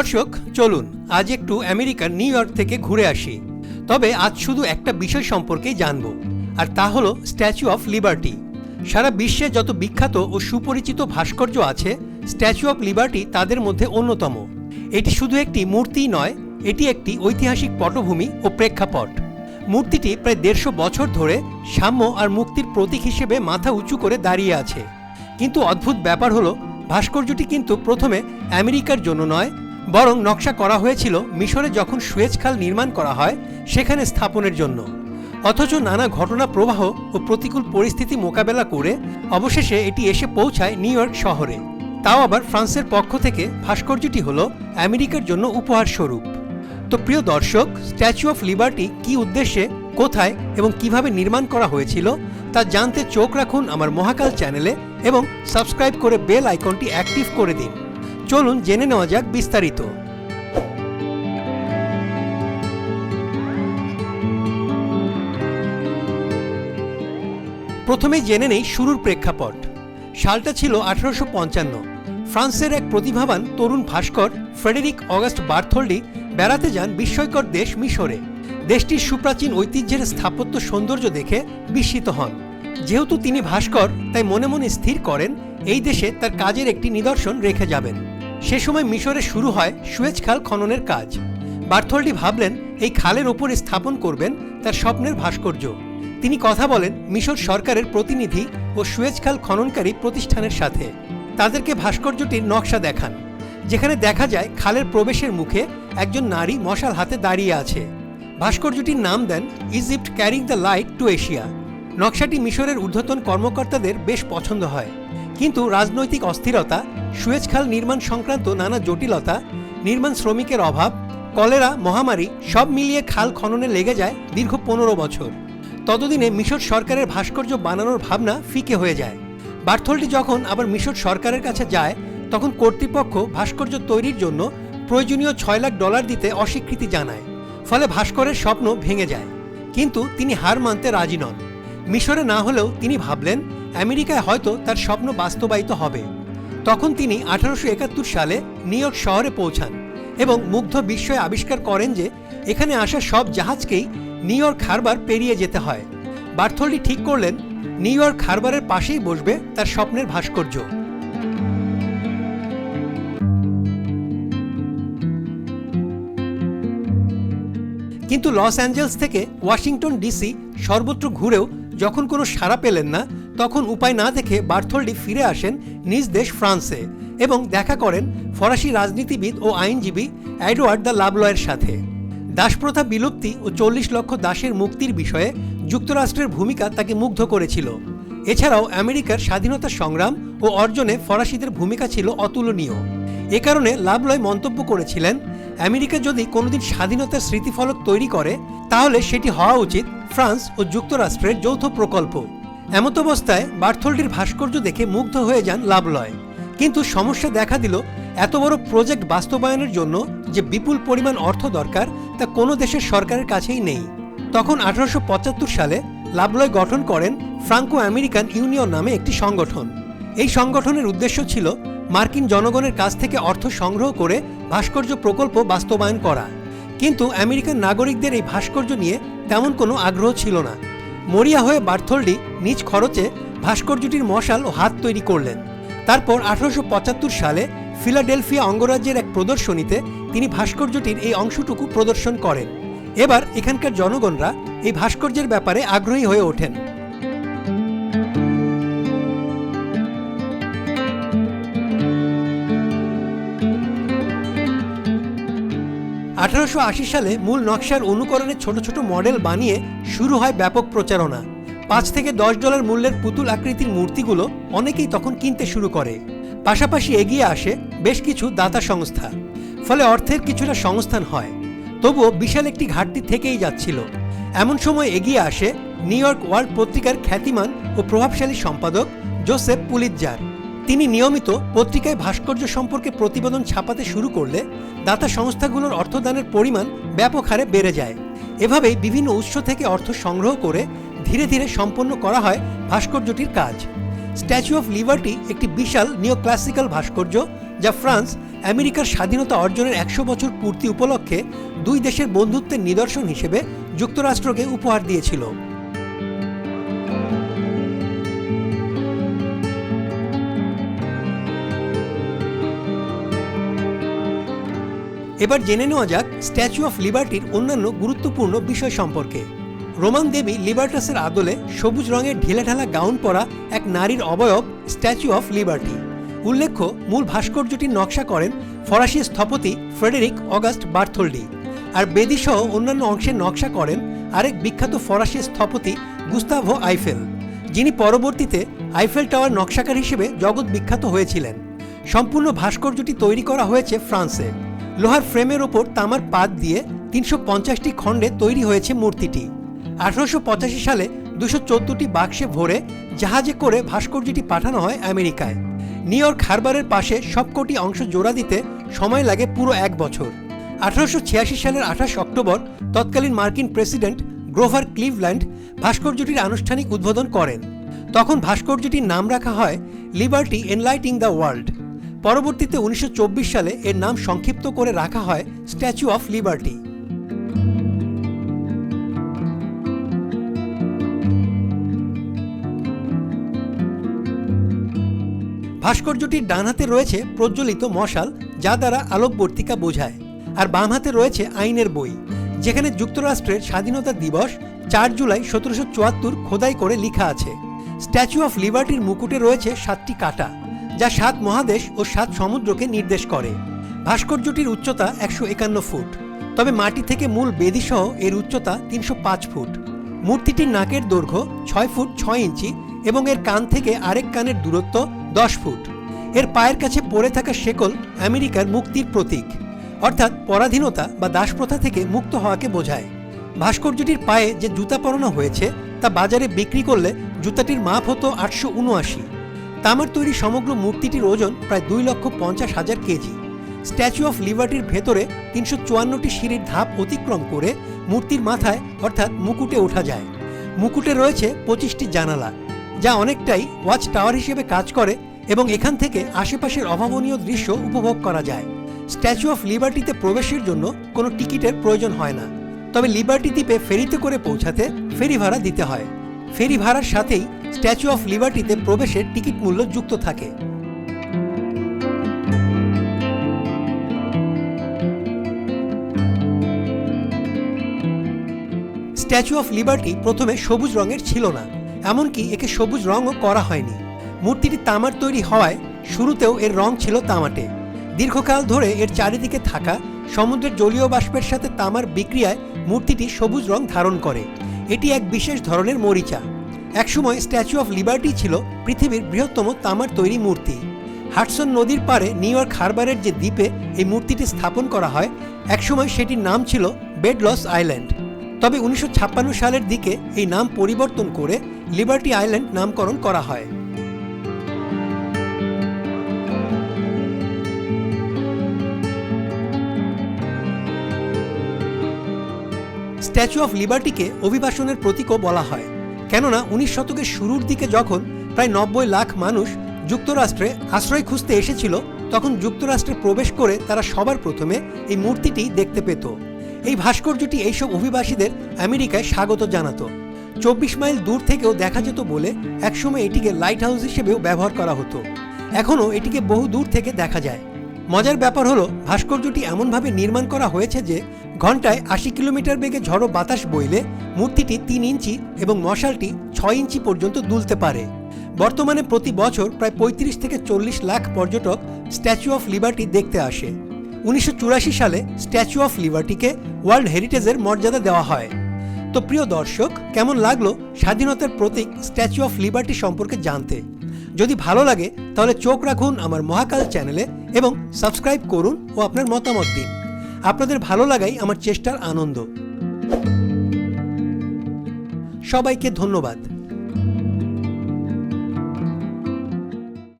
দর্শক, চলুন, আজ একটু আমেরিকার নিউ ইয়র্ক থেকে ঘুরে আসি। তবে আজ শুধু একটা বিষয় সম্পর্কেই জানব, আর তা হলো স্ট্যাচু অফ লিবার্টি। সারা বিশ্বে যত বিখ্যাত ও সুপরিচিত ভাস্কর্য আছে, স্ট্যাচু অফ লিবার্টি তাদের মধ্যে অন্যতম। এটি শুধু একটি মূর্তিই নয়, এটি একটি ঐতিহাসিক পটভূমি ও প্রেক্ষাপট। মূর্তিটি প্রায় দেড়শো বছর ধরে সাম্য আর মুক্তির প্রতীক হিসেবে মাথা উঁচু করে দাঁড়িয়ে আছে। কিন্তু অদ্ভুত ব্যাপার হলো, ভাস্কর্যটি কিন্তু প্রথমে আমেরিকার জন্য নয় বরং নকশা করা হয়েছিল মিশরে যখন সুয়েজ খাল নির্মাণ করা হয় সেখানে স্থাপনের জন্য। অথচ নানা ঘটনা প্রবাহ ও প্রতিকূল পরিস্থিতি মোকাবেলা করে অবশেষে এটি এসে পৌঁছায় নিউ ইয়র্ক শহরে। তাও আবার ফ্রান্সের পক্ষ থেকে ভাস্কর্যটি হল আমেরিকার জন্য উপহার স্বরূপ তো প্রিয় দর্শক, স্ট্যাচু অফ লিবার্টি কি উদ্দেশ্যে, কোথায় এবং কীভাবে নির্মাণ করা হয়েছিল তা জানতে চোখ রাখুন আমার মহাকাল চ্যানেলে এবং সাবস্ক্রাইব করে বেল আইকনটি অ্যাক্টিভ করে দিন। চলুন জেনে নেওয়া যাক বিস্তারিত। প্রথমে জেনে নেই শুরুর প্রেক্ষাপট। সালটা ছিল আঠারোশো পঞ্চান্ন। ফ্রান্সের এক প্রতিভাবান তরুণ ভাস্কর, ফ্রেডেরিক অগাস্ট বার্থোল্ডি, বেড়াতে যান বিস্ময়কর দেশ মিশরে। দেশটির সুপ্রাচীন ঐতিহ্যের স্থাপত্য সৌন্দর্য দেখে বিস্মিত হন। যেহেতু তিনি ভাস্কর, তাই মনে মনে স্থির করেন, এই দেশে তার কাজের একটি নিদর্শন রেখে যাবেন। সে সময় মিশরে শুরু হয় সুয়েজ খাল খননের কাজ। বার্থোল্ডি ভাবলেন, এই খালের ওপরে স্থাপন করবেন তার স্বপ্নের ভাস্কর্য। তিনি কথা বলেন, মিশর সরকারের প্রতিনিধি ও সুয়েজ খাল খননকারী প্রতিষ্ঠানের সাথে। তাদেরকে ভাস্কর্যটির নকশা দেখান, যেখানে দেখা যায় খালের প্রবেশের মুখে একজন নারী মশাল হাতে দাঁড়িয়ে আছে। ভাস্কর্যটির নাম দেন, Egypt carrying the light to Asia. নকশাটি মিশরের ঊর্ধ্বতন কর্মকর্তাদের বেশ পছন্দ হয়। কিন্তু রাজনৈতিক অস্থিরতা, সুয়েজ খাল নির্মাণ সংক্রান্ত নানা জটিলতা, নির্মাণ শ্রমিকের অভাব, কলেরা, মহামারী, সব মিলিয়ে খাল খননে লেগে যায় দীর্ঘ পনেরো বছর। ততদিনে মিশর সরকারের ভাস্কর্য বানানোর ভাবনা ফিকে হয়ে যায়। বার্থলটি যখন আবার মিশর সরকারের কাছে যায়, তখন কর্তৃপক্ষ ভাস্কর্য তৈরির জন্য প্রয়োজনীয় ছয় লাখ ডলার দিতে অস্বীকৃতি জানায়। ফলে ভাস্করের স্বপ্ন ভেঙে যায়। কিন্তু তিনি হার মানতে রাজি নন। মিশরে না হলেও তিনি ভাবলেন আমেরিকায় হয়তো তার স্বপ্ন বাস্তবায়িত হবে। তখন তিনি আঠারোশো একাত্তর সালে নিউ ইয়র্ক শহরে পৌঁছান এবং মুগ্ধ বিস্ময়ে আবিষ্কার করেন যে এখানে আসা সব জাহাজকেই নিউ ইয়র্ক হারবার পেরিয়ে যেতে হয়। বার্থোল্ডি ঠিক করলেন, নিউ ইয়র্ক হারবারের পাশেই বসবে তার স্বপ্নের ভাস্কর্য। কিন্তু লস অ্যাঞ্জেলস থেকে ওয়াশিংটন ডিসি সর্বত্র ঘুরেও যখন কোনো সাড়া পেলেন না তখন উপায় না দেখে বার্থোল্ডি ফিরে আসেন নিজ দেশ ফ্রান্সে এবং দেখা করেন ফরাসি রাজনীতিবিদ ও আইনজীবী অ্যাডওয়ার্ড দ্য লাভলয়ের সাথে। দাসপ্রথা বিলুপ্তি ও চল্লিশ লক্ষ দাসের মুক্তির বিষয়ে যুক্তরাষ্ট্রের ভূমিকা তাকে মুগ্ধ করেছিল। এছাড়াও আমেরিকার স্বাধীনতা সংগ্রাম ও অর্জনে ফরাসিদের ভূমিকা ছিল অতুলনীয়। এ কারণে লাভলয় মন্তব্য করেছিলেন, আমেরিকা যদি কোনোদিন স্বাধীনতার স্মৃতিফলক তৈরি করে, তাহলে সেটি হওয়া উচিত ফ্রান্স ও যুক্তরাষ্ট্রের যৌথ প্রকল্প। এমত অবস্থায় বার্থোল্ডির ভাস্কর্য দেখে মুগ্ধ হয়ে যান লাভলয় কিন্তু সমস্যা দেখা দিল এত বড় প্রজেক্ট বাস্তবায়নের জন্য যে বিপুল পরিমাণ অর্থ দরকার তা কোনো দেশের সরকারের কাছেই নেই। তখন আঠারোশো পঁচাত্তর সালে লাভলয় গঠন করেন ফ্রাঙ্কো আমেরিকান ইউনিয়ন নামে একটি সংগঠন। এই সংগঠনের উদ্দেশ্য ছিল মার্কিন জনগণের কাছ থেকে অর্থ সংগ্রহ করে ভাস্কর্য প্রকল্প বাস্তবায়ন করা। কিন্তু আমেরিকান নাগরিকদের এই ভাস্কর্য নিয়ে তেমন কোনো আগ্রহ ছিল না। মরিয়া হয়ে বার্থোল্ডি নিজ খরচে ভাস্কর্যটির মশাল ও হাত তৈরি করলেন। তারপর আঠারোশো পঁচাত্তর সালে ফিলাডেলফিয়া অঙ্গরাজ্যের এক প্রদর্শনীতে তিনি ভাস্কর্যটির এই অংশটুকু প্রদর্শন করেন। এবার এখানকার জনগণরা এই ভাস্কর্যের ব্যাপারে আগ্রহী হয়ে ওঠেন। আঠারোশো আশি সালে মূল নকশার অনুকরণে ছোট ছোট মডেল বানিয়ে শুরু হয় ব্যাপক প্রচারণা। পাঁচ থেকে দশ ডলার মূল্যের পুতুল আকৃতির মূর্তিগুলো অনেকেই তখন কিনতে শুরু করে। পাশাপাশি এগিয়ে আসে বেশ কিছু দাতা সংস্থা। ফলে অর্থের কিছুটা সংস্থান হয়। তবুও বিশাল একটি ঘাটতি থেকেই যাচ্ছিল। এমন সময় এগিয়ে আসে নিউ ইয়র্ক ওয়ার্ল্ড পত্রিকার খ্যাতিমান ও প্রভাবশালী সম্পাদক জোসেফ পুলিৎজার। তিনি নিয়মিত পত্রিকায় ভাস্কর্য সম্পর্কে প্রতিবেদন ছাপাতে শুরু করলে দাতা সংস্থাগুলোর অর্থদানের পরিমাণ ব্যাপক হারে বেড়ে যায়। এভাবেই বিভিন্ন উৎস থেকে অর্থ সংগ্রহ করে ধীরে ধীরে সম্পন্ন করা হয় ভাস্কর্যটির কাজ। স্ট্যাচু অফ লিবার্টি একটি বিশাল নিও ক্লাসিক্যাল ভাস্কর্য যা ফ্রান্স আমেরিকার স্বাধীনতা অর্জনের একশো বছর পূর্তি উপলক্ষে দুই দেশের বন্ধুত্বের নিদর্শন হিসেবে যুক্তরাষ্ট্রকে উপহার দিয়েছিল। এবার জেনে নেওয়া যাক স্ট্যাচু অফ লিবার্টির অন্যান্য গুরুত্বপূর্ণ বিষয় সম্পর্কে। রোমান দেবী লিবার্টাসের আদলে সবুজ রঙের ঢিলেঢালা গাউন পরা এক নারীর অবয়ব স্ট্যাচু অফ লিবার্টি উল্লেখ্য, মূল ভাস্কর্যটির নকশা করেন ফরাসি স্থপতি ফ্রেডেরিক অগাস্ট বার্থোল্ডি আর বেদিসহ অন্যান্য অংশের নকশা করেন আরেক বিখ্যাত ফরাসি স্থপতি গুস্তাভো আইফেল যিনি পরবর্তীতে আইফেল টাওয়ার নকশাকার হিসেবে জগৎ বিখ্যাত হয়েছিলেন। সম্পূর্ণ ভাস্কর্যটি তৈরি করা হয়েছে ফ্রান্সে। লোহার ফ্রেমের ওপর তামার পাত দিয়ে তিনশো পঞ্চাশটি খণ্ডে তৈরি হয়েছে মূর্তিটি। আঠারোশো পঁচাশি সালে দুশো চোদ্দটি বাক্সে ভরে জাহাজে করে ভাস্কর্যটি পাঠানো হয় আমেরিকায়। নিউ ইয়র্ক হারবারের পাশে সবকটি অংশ জোড়া দিতে সময় লাগে পুরো এক বছর। আঠারোশো ছিয়াশি সালের আঠাশ অক্টোবর তৎকালীন মার্কিন প্রেসিডেন্ট গ্রোভার ক্লিভল্যান্ড ভাস্কর্যটির আনুষ্ঠানিক উদ্বোধন করেন। তখন ভাস্কর্যটির নাম রাখা হয় লিবার্টি এনলাইটিং দ্য ওয়ার্ল্ড। পরবর্তীতে উনিশশো চব্বিশ সালে এর নাম সংক্ষিপ্ত করে রাখা হয় স্ট্যাচু অফ লিবার্টি। ভাস্কর্যটির ডান হাতে রয়েছে প্রজ্বলিত মশাল, যা দ্বারা আলোকবর্তিকা বোঝায়, আর বাম হাতে রয়েছে আইনের বই, যেখানে যুক্তরাষ্ট্রের স্বাধীনতা দিবস চার জুলাই সতেরোশো চুয়াত্তর খোদাই করে লেখা আছে। স্ট্যাচু অফ লিবার্টির মুকুটে রয়েছে সাতটি কাটা। যা সাত মহাদেশ ও সাত সমুদ্রকে নির্দেশ করে। ভাস্কর্যটির উচ্চতা একশো একান্ন ফুট। তবে মাটি থেকে মূল বেদিসহ এর উচ্চতা তিনশো পাঁচ ফুট। মূর্তিটির নাকের দৈর্ঘ্য ছয় ফুট ছয় ইঞ্চি এবং এর কান থেকে আরেক কানের দূরত্ব দশ ফুট। এর পায়ের কাছে পড়ে থাকা শেকল আমেরিকার মুক্তির প্রতীক। অর্থাৎ পরাধীনতা বা দাসপ্রথা থেকে মুক্ত হওয়াকে বোঝায়। ভাস্কর্যটির পায়ে যে জুতা পরানো হয়েছে, তা বাজারে বিক্রি করলে জুতাটির মাপ হতো আটশো উনআশি। তামার তৈরি সমগ্র মূর্তিটির ওজন প্রায় দুই লক্ষ পঞ্চাশ হাজার কেজি। স্ট্যাচু অফ লিবার্টির ভেতরে তিনশো চুয়ান্নটি সিঁড়ির ধাপ অতিক্রম করে মূর্তির মাথায় অর্থাৎ মুকুটে ওঠা যায়। মুকুটে রয়েছে পঁচিশটি জানালা, যা অনেকটাই ওয়াচ টাওয়ার হিসেবে কাজ করে এবং এখান থেকে আশেপাশের অভাবনীয় দৃশ্য উপভোগ করা যায়। স্ট্যাচু অফ লিবার্টিতে প্রবেশের জন্য কোনো টিকিটের প্রয়োজন হয় না, তবে লিবার্টি দ্বীপে ফেরিতে করে পৌঁছাতে ফেরি ভাড়া দিতে হয়। ফেরি ভাড়ার সাথেই স্ট্যাচু অফ লিবার্টিতে প্রবেশের টিকিট মূল্য যুক্ত থাকে। স্ট্যাচু অফ লিবার্টি প্রথমে সবুজ রঙের ছিল না, এমনকি একে সবুজ রঙও করা হয়নি। মূর্তিটি তামার তৈরি হওয়ায় শুরুতেও এর রং ছিল তামাটে। দীর্ঘকাল ধরে এর চারিদিকে থাকা সমুদ্রের জলীয় বাষ্পের সাথে তামার বিক্রিয়ায় মূর্তিটি সবুজ রং ধারণ করে। এটি এক বিশেষ ধরনের মরিচা। একসময় স্ট্যাচু অফ লিবার্টি ছিল পৃথিবীর বৃহত্তম তামার তৈরি মূর্তি। হাটসন নদীর পারে নিউ ইয়র্ক হারবারের যে দ্বীপে এই মূর্তিটি স্থাপন করা হয়, একসময় সেটির নাম ছিল বেডলস আইল্যান্ড। তবে উনিশশো ছাপ্পান্ন সালের দিকে এই নাম পরিবর্তন করে লিবার্টি আইল্যান্ড নামকরণ করা হয়। স্ট্যাচু অফ লিবার্টিকে অভিবাসনের প্রতীকও বলা হয়। কেননা উনিশ শতকের শুরুর দিকে যখন প্রায় নব্বই লাখ মানুষ যুক্তরাষ্ট্রে আশ্রয় খুঁজতে এসেছিল, তখন যুক্তরাষ্ট্রে প্রবেশ করে তারা সবার প্রথমে এই মূর্তিটি দেখতে পেত। এই ভাস্কর্যটি এইসব অভিবাসীদের আমেরিকায় স্বাগত জানাতো। চব্বিশ মাইল দূর থেকেও দেখা যেত বলে একসময় এটিকে লাইট হাউস হিসেবেও ব্যবহার করা হতো। এখনও এটিকে বহু দূর থেকে দেখা যায়। মজার ব্যাপার হলো, ভাস্কর্যটি এমনভাবে নির্মাণ করা হয়েছে যে ঘন্টায় আশি কিলোমিটার বেগে ঝড়ো বাতাস বইলে মূর্তিটি তিন ইঞ্চি এবং মশালটি ছয় ইঞ্চি পর্যন্ত দুলতে পারে। বর্তমানে প্রতি বছর প্রায় পঁয়ত্রিশ থেকে চল্লিশ লাখ পর্যটক স্ট্যাচু অফ লিবার্টি দেখতে আসে। উনিশশো চুরাশি সালে স্ট্যাচু অফ লিবার্টিকে ওয়ার্ল্ড হেরিটেজের মর্যাদা দেওয়া হয়। তো প্রিয় দর্শক, কেমন লাগল স্বাধীনতার প্রতীক স্ট্যাচু অফ লিবার্টি সম্পর্কে জানতে? যদি ভালো লাগে, তাহলে চোখ রাখুন আমার মহাকাল চ্যানেলে এবং সাবস্ক্রাইব করুন ও আপনার মতামত দিন। আপনাদের ভালো লাগাই আমার চেষ্টার আনন্দ। সবাইকে ধন্যবাদ।